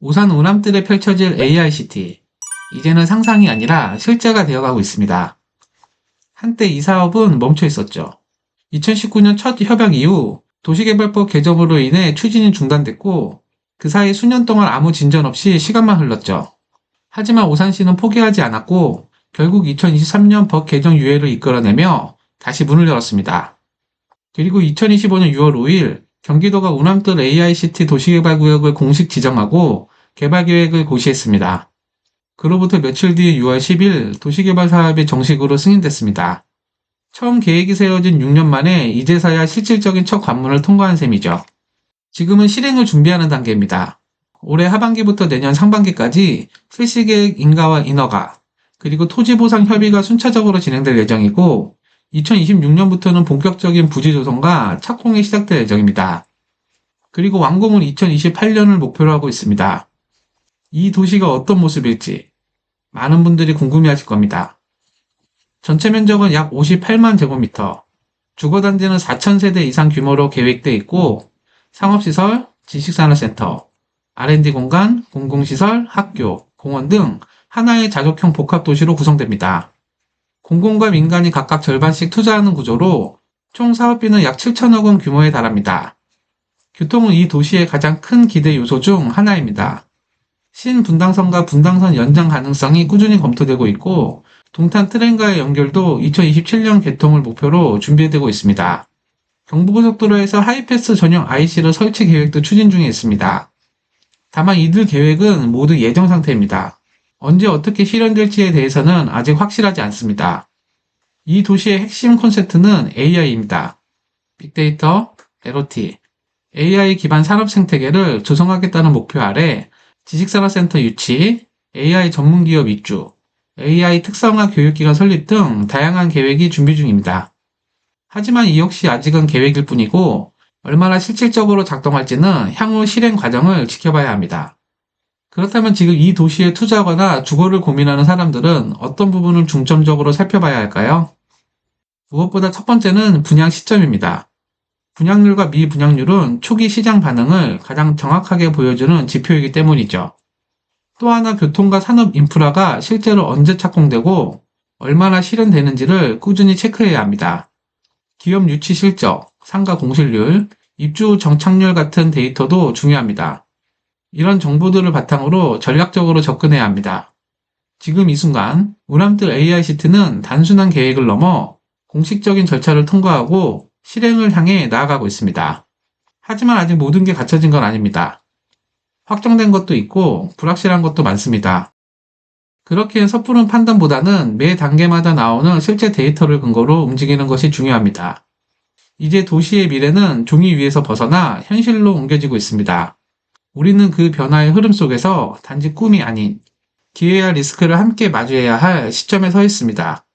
우산 운암뜰에 펼쳐질 AICT. 이제는 상상이 아니라 실제가 되어가고 있습니다. 한때 이 사업은 멈춰 있었죠. 2019년 첫 협약 이후 도시개발법 개정으로 인해 추진이 중단됐고 그 사이 수년 동안 아무 진전 없이 시간만 흘렀죠. 하지만 오산시는 포기하지 않았고 결국 2023년 법 개정 유예를 이끌어내며 다시 문을 열었습니다. 그리고 2025년 6월 5일 경기도가 운암뜰 AICT 도시개발구역을 공식 지정하고 개발 계획을 고시했습니다. 그로부터 며칠 뒤 6월 10일 도시개발 사업이 정식으로 승인됐습니다. 처음 계획이 세워진 6년 만에 이제서야 실질적인 첫 관문을 통과한 셈이죠. 지금은 실행을 준비하는 단계입니다. 올해 하반기부터 내년 상반기까지 실시 계획 인가와 인허가, 그리고 토지 보상 협의가 순차적으로 진행될 예정이고, 2026년부터는 본격적인 부지 조성과 착공이 시작될 예정입니다. 그리고 완공은 2028년을 목표로 하고 있습니다. 이 도시가 어떤 모습일지 많은 분들이 궁금해하실 겁니다. 전체 면적은 약 58만 제곱미터, 주거단지는 4,000세대 이상 규모로 계획돼 있고, 상업시설, 지식산업센터, R&D 공간, 공공시설, 학교, 공원 등 하나의 자족형 복합도시로 구성됩니다. 공공과 민간이 각각 절반씩 투자하는 구조로 총 사업비는 약 7천억 원 규모에 달합니다. 교통은 이 도시의 가장 큰 기대 요소 중 하나입니다. 신분당선과 분당선 연장 가능성이 꾸준히 검토되고 있고 동탄 트램과의 연결도 2027년 개통을 목표로 준비되고 있습니다. 경부고속도로에서 하이패스 전용 IC를 설치 계획도 추진 중에 있습니다. 다만 이들 계획은 모두 예정 상태입니다. 언제 어떻게 실현될지에 대해서는 아직 확실하지 않습니다. 이 도시의 핵심 콘셉트는 AI입니다. 빅데이터, LOT, AI 기반 산업 생태계를 조성하겠다는 목표 아래 지식산업센터 유치, AI 전문 기업 입주, AI 특성화 교육기관 설립 등 다양한 계획이 준비 중입니다. 하지만 이 역시 아직은 계획일 뿐이고 얼마나 실질적으로 작동할지는 향후 실행 과정을 지켜봐야 합니다. 그렇다면 지금 이 도시에 투자하거나 주거를 고민하는 사람들은 어떤 부분을 중점적으로 살펴봐야 할까요? 무엇보다 첫 번째는 분양 시점입니다. 분양률과 미분양률은 초기 시장 반응을 가장 정확하게 보여주는 지표이기 때문이죠. 또 하나 교통과 산업 인프라가 실제로 언제 착공되고 얼마나 실현되는지를 꾸준히 체크해야 합니다. 기업 유치 실적, 상가 공실률, 입주 정착률 같은 데이터도 중요합니다. 이런 정보들을 바탕으로 전략적으로 접근해야 합니다. 지금 이 순간 우람들 AICT는 단순한 계획을 넘어 공식적인 절차를 통과하고 실행을 향해 나아가고 있습니다. 하지만 아직 모든 게 갖춰진 건 아닙니다. 확정된 것도 있고 불확실한 것도 많습니다. 그렇게 섣부른 판단보다는 매 단계마다 나오는 실제 데이터를 근거로 움직이는 것이 중요합니다. 이제 도시의 미래는 종이 위에서 벗어나 현실로 옮겨지고 있습니다. 우리는 그 변화의 흐름 속에서 단지 꿈이 아닌 기회와 리스크를 함께 마주해야 할 시점에 서 있습니다.